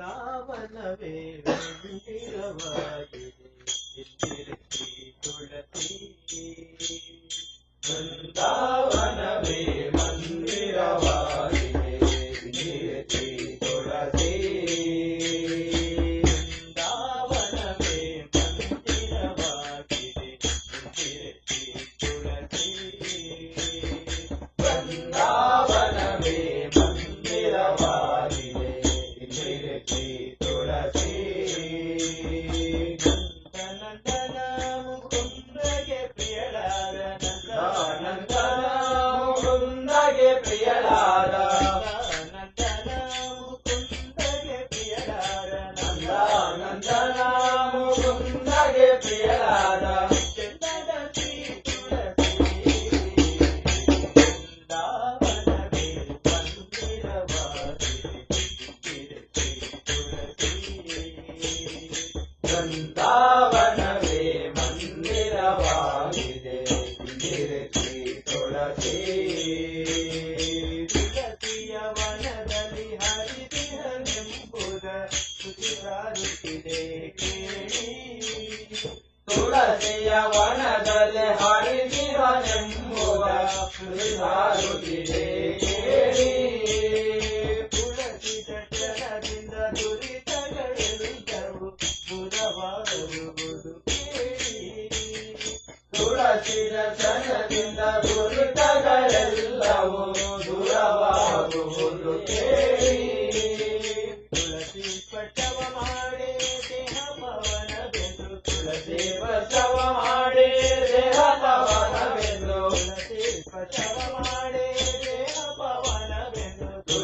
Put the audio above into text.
ಸಾವನವೇ ಮಂದಿರವಾಗಿದೆ ತುಳಸಿ ಬೃಂದಾವನವೇ ಮಂದಿರವಾಗಿದೆ ತುಳಸಿ కుందగే ప్రియలారా నందనాము కుందగే ప్రియలారా వృందావన ಕಿರುಗಾಡುತ್ತಿದೆ ಕೇಳಿ ತುಳಸಿಯ ವನದಲ್ಲಿ ಹರಿದಿರನೆಂಬುವ ಕಿರುಗಾಡುತ್ತಿದೆ ಕೇಳಿ ತುಳಸಿದ ಜನದಿಂದ ದುರಿತಗಳೆಲ್ಲವೂ ಪುರವಾಗುವುದು ಕೇಳಿ ತುಳಸಿದ ಜನದಿಂದ ದುರಿತಗಳೆಲ್ಲವೂ ದೂರವಾಗುವುದು ಕೇಳಿ